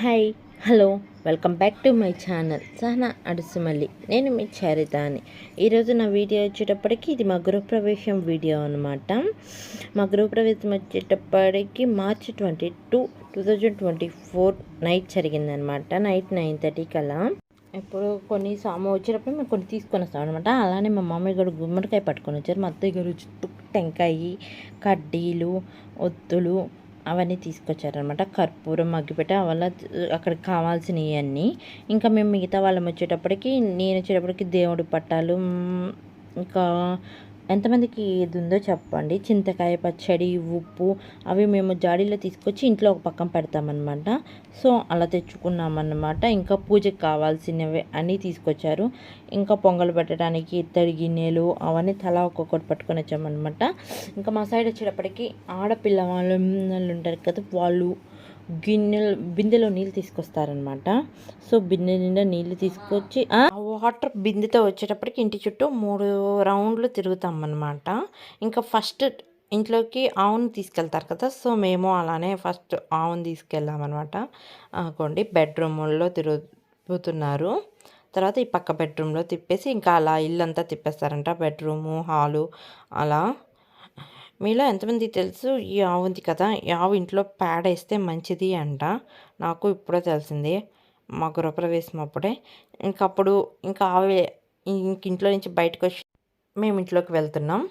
Hi hello welcome back to my channel. Sahana Adusumalli. నేను మీ చరిత అని ఈరోజు నా వీడియో వచ్చేటప్పటికి ఇది మా గృహప్రవేశం వీడియో అనమాట మా గృహప్రవేశం వచ్చేటప్పటికి March twenty two two thousand twenty four night జరిగిందనమాట నైట్ నైన్ థర్టీకి అలా ఇప్పుడు కొన్ని సాము వచ్చేటప్పుడు మేము కొన్ని తీసుకొని వస్తాం అనమాట అలానే మా మామయ్య గారు గుమ్మడికాయ పట్టుకొని వచ్చారు. మా అత్తయ్య గారు చుట్టూ టెంకాయి కడ్డీలు ఒత్తులు అవన్నీ తీసుకొచ్చారనమాట కర్పూరం మగ్గిపెట్టి అవల్ల అక్కడికి కావాల్సినవి అన్నీ. ఇంకా మేము మిగతా వాళ్ళం వచ్చేటప్పటికి నేను వచ్చేటప్పటికి దేవుడి పట్టాలు ఇంకా ఎంతమందికి ఏది ఉందో చెప్పండి. చింతకాయ పచ్చడి ఉప్పు అవి మేము జాడీలో తీసుకొచ్చి ఇంట్లో ఒక పక్కన పెడతామన్నమాట. సో అలా తెచ్చుకున్నామన్నమాట. ఇంకా పూజకి కావాల్సినవి అన్నీ తీసుకొచ్చారు. ఇంకా పొంగలు పెట్టడానికి ఇత్తడి గిన్నెలు అవన్నీ తలా ఒక్కొక్కటి పట్టుకొని వచ్చామన్నమాట. ఇంకా మా సైడ్ వచ్చేటప్పటికి ఆడపిల్ల వాళ్ళు ఉంటారు కదా వాళ్ళు గిన్నెలు బిందెలో నీళ్ళు తీసుకొస్తారనమాట సో బిందె నిండా నీళ్ళు తీసుకొచ్చి వాటర్ బిందెతో వచ్చేటప్పటికి ఇంటి చుట్టూ మూడు రౌండ్లు తిరుగుతాం అనమాట ఇంకా ఫస్ట్ ఇంట్లోకి ఆవుని తీసుకెళ్తారు కదా సో మేము అలానే ఫస్ట్ ఆవుని తీసుకెళ్ళామన్నమాట అనుకోండి బెడ్రూముల్లో తిరుగుతున్నారు. తర్వాత ఈ పక్క బెడ్రూమ్లో తిప్పేసి ఇంకా అలా ఇల్లంతా తిప్పేస్తారంట. బెడ్రూము హాలు అలా. మీలో ఎంతమంది తెలుసు? ఈ ఆవు ఉంది కదా ఈ ఆవు ఇంట్లో పేడ వేస్తే మంచిది అంట. నాకు ఇప్పుడే తెలిసింది. మా గృహప్రవేశం అప్పుడే. ఇంకప్పుడు ఇంకా ఆవు ఇంక ఇంట్లో నుంచి బయటకు వచ్చి మేము ఇంట్లోకి వెళ్తున్నాం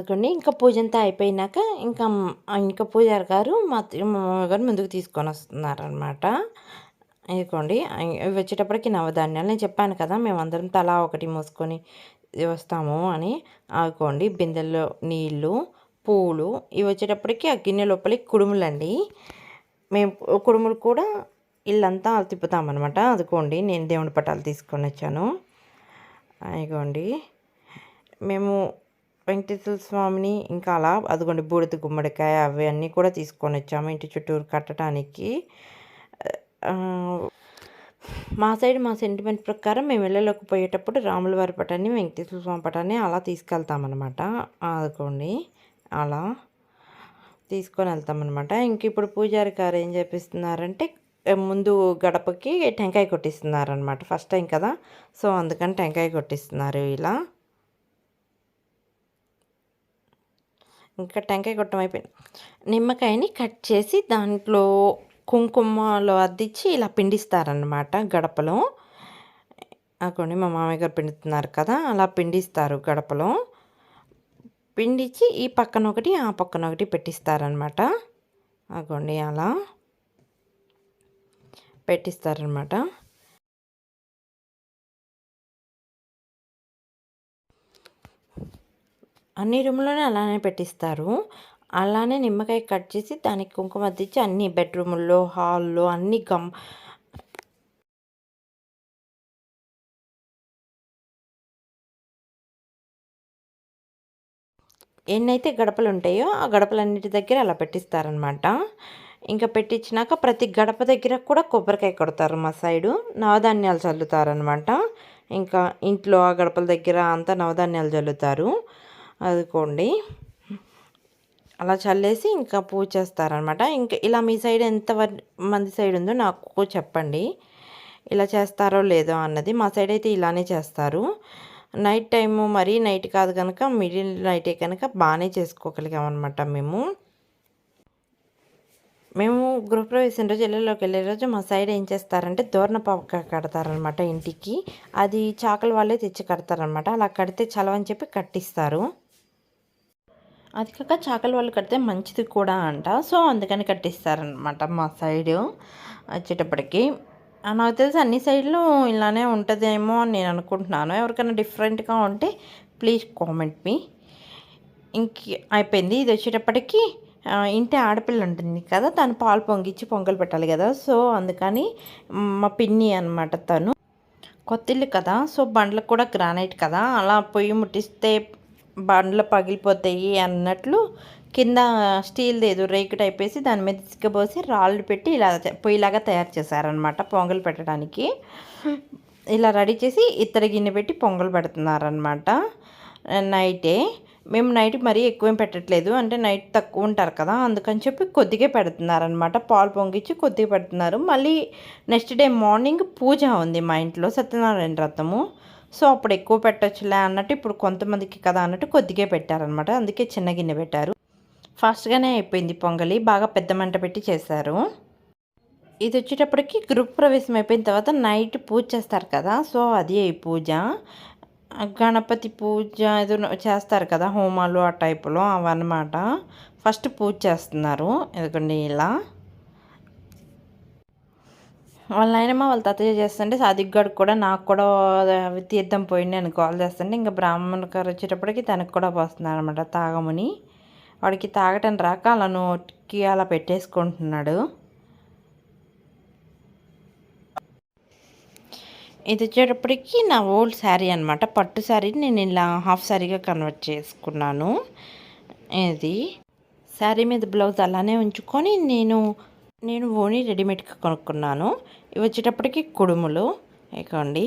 అనుకోండి. ఇంకా పూజ అంతా అయిపోయినాక ఇంకా ఇంకా పూజారి గారు మా తి- గారు ముందుకు తీసుకొని వస్తున్నారనమాట ఇదిగోండి ఇవి వచ్చేటప్పటికి నవధాన్యాలు. నేను చెప్పాను కదా మేమందరం తలా ఒకటి మోసుకొని వస్తాము అని. ఆగుకోండి. బిందెల్లో నీళ్ళు పూలు ఇవి వచ్చేటప్పటికి ఆ గిన్నె లోపలికి కుడుములండి. మేము కుడుములు కూడా ఇల్లంతా తిప్పుతామన్నమాట అదుకోండి నేను దేవుడి పటాలు తీసుకొని వచ్చాను అదిగోండి మేము వెంకటేశ్వర స్వామిని ఇంకా అలా అదిగోండి బూడిద గుమ్మడికాయ అవన్నీ కూడా తీసుకొని వచ్చాము ఇంటి చుట్టూరు కట్టడానికి. మా సైడ్ మా సెంటిమెంట్ ప్రకారం మేము ఇళ్ళలోకి పోయేటప్పుడు రాముల వారి పటాన్ని వెంకటేశ్వర స్వామి పటాన్ని అలా తీసుకెళ్తామన్నమాట. అదిగోండి అలా తీసుకొని వెళ్తామన్నమాట. ఇంక ఇప్పుడు పూజారి గారు ఏం చేపిస్తున్నారంటే ముందు గడపకి టెంకాయ కొట్టిస్తున్నారనమాట ఫస్ట్ టైం కదా సో అందుకని టెంకాయ కొట్టిస్తున్నారు ఇలా. ఇంకా టెంకాయ కొట్టం అయిపోయింది. నిమ్మకాయని కట్ చేసి దాంట్లో కుంకుమలో అద్దిచ్చి ఇలా పిండిస్తారనమాట గడపలో. అక్కడ మా మామయ్య గారు పిండుతున్నారు కదా అలా పిండిస్తారు గడపలో. పిండిచ్చి ఈ పక్కన ఒకటి ఆ పక్కన ఒకటి పెట్టిస్తారనమాట అగోండి అలా పెట్టిస్తారనమాట అన్ని రూమ్లోనే అలానే పెట్టిస్తారు. అలానే నిమ్మకాయ కట్ చేసి దానికి కుంకుమ తెచ్చి అన్ని బెడ్రూముల్లో హాల్లో అన్ని గమ్ ఎన్నైతే గడపలు ఉంటాయో ఆ గడపలన్నిటి దగ్గర అలా పెట్టిస్తారనమాట ఇంకా పెట్టించినాక ప్రతి గడప దగ్గర కూడా కొబ్బరికాయ కొడతారు మా సైడు. నవధాన్యాలు చల్లుతారనమాట ఇంకా ఇంట్లో ఆ గడపల దగ్గర అంతా నవధాన్యాలు చల్లుతారు. అదికోండి. అలా చల్లేసి ఇంకా పూజ చేస్తారనమాట ఇంకా ఇలా మీ సైడ్ ఎంత మంది సైడ్ ఉందో నాకు చెప్పండి. ఇలా చేస్తారో లేదో అన్నది మా సైడ్ అయితే ఇలానే చేస్తారు. నైట్ టైము మరీ నైట్ కాదు కనుక మిడిల్ నైటే కనుక బాగానే చేసుకోగలిగామన్నమాట మేము. మేము గృహప్రవేశం రోజు ఇళ్ళలోకి వెళ్ళే రోజు మా సైడ్ ఏం చేస్తారంటే దోరణపాక కడతారనమాట ఇంటికి. అది చాకలి వాళ్ళే తెచ్చి కడతారనమాట అలా కడితే చలవని చెప్పి కట్టిస్తారు. అది కాక చాకలి వాళ్ళు కడితే మంచిది కూడా అంట. సో అందుకని కట్టిస్తారనమాట మా సైడు వచ్చేటప్పటికి. నాకు తెలిసి అన్ని సైడ్లు ఇలానే ఉంటుందేమో అని నేను అనుకుంటున్నాను. ఎవరికైనా డిఫరెంట్గా ఉంటే ప్లీజ్ కామెంట్ మీ. ఇంక అయిపోయింది. ఇది వచ్చేటప్పటికి ఇంటి ఆడపిల్ల ఉంటుంది కదా తను పాలు పొంగిచ్చి పొంగల్ పెట్టాలి కదా. సో అందుకని మా పిన్ని అనమాట తను. కొత్తిల్లు కదా సో బండ్లకు కూడా గ్రానైట్ కదా. అలా పొయ్యి ముట్టిస్తే బండ్లు పగిలిపోతాయి అన్నట్లు కింద స్టీల్ది ఏదో రేకు టైప్ వేసి దాని మీద ఇసుకపోసి రాళ్ళు పెట్టి ఇలా పొయ్యిలాగా తయారు చేశారనమాట పొంగల్ పెట్టడానికి. ఇలా రెడీ చేసి ఇత్తడి గిన్నె పెట్టి పొంగల్ పెడుతున్నారనమాట నైటే. మేము నైట్ మరీ ఎక్కువేం పెట్టట్లేదు. అంటే నైట్ తక్కువ ఉంటారు కదా అందుకని చెప్పి కొద్దిగా పెడుతున్నారనమాట పాలు పొంగిచ్చి కొద్దిగా పెడుతున్నారు. మళ్ళీ నెక్స్ట్ డే మార్నింగ్ పూజ ఉంది మా ఇంట్లో సత్యనారాయణ వ్రతము. సో అప్పుడు ఎక్కువ పెట్టచ్చులే అన్నట్టు ఇప్పుడు కొంతమందికి కదా అన్నట్టు కొద్దిగా పెట్టారనమాట అందుకే చిన్న గిన్నె పెట్టారు. ఫాస్ట్గానే అయిపోయింది పొంగలి. బాగా పెద్ద మంట పెట్టి చేశారు. ఇది వచ్చేటప్పటికి గ్రూప్ ప్రవేశం అయిపోయిన తర్వాత నైట్ పూజ చేస్తారు కదా సో అది ఈ పూజ. గణపతి పూజ ఏదో చేస్తారు కదా హోమాలు ఆ టైపులో అవన్నమాట. ఫస్ట్ పూజ చేస్తున్నారు. ఎందుకంటే ఇలా. వాళ్ళ నాయనమ్మ వాళ్ళ తాతయ్య చేస్తుంటే సాదిగ్గాడు కూడా నాకు కూడా తీర్థం పోయింది అని కాల్ చేస్తుంటే ఇంకా బ్రాహ్మణ గారు వచ్చేటప్పటికి తనకు కూడా పోస్తున్నాడు అనమాట తాగమని. వాడికి తాగటం రాక అలా నోటికి అలా పెట్టేసుకుంటున్నాడు. ఇది వచ్చేటప్పటికి నా ఓల్డ్ శారీ అనమాట పట్టు శారీ నేను ఇలా హాఫ్ శారీగా కన్వర్ట్ చేసుకున్నాను. ఇది శారీ మీద బ్లౌజ్ అలానే ఉంచుకొని నేను నేను ఓనీ రెడీమేడ్గా కొనుక్కున్నాను. ఇవి వచ్చేటప్పటికి కుడుములు. ఇవ్వండి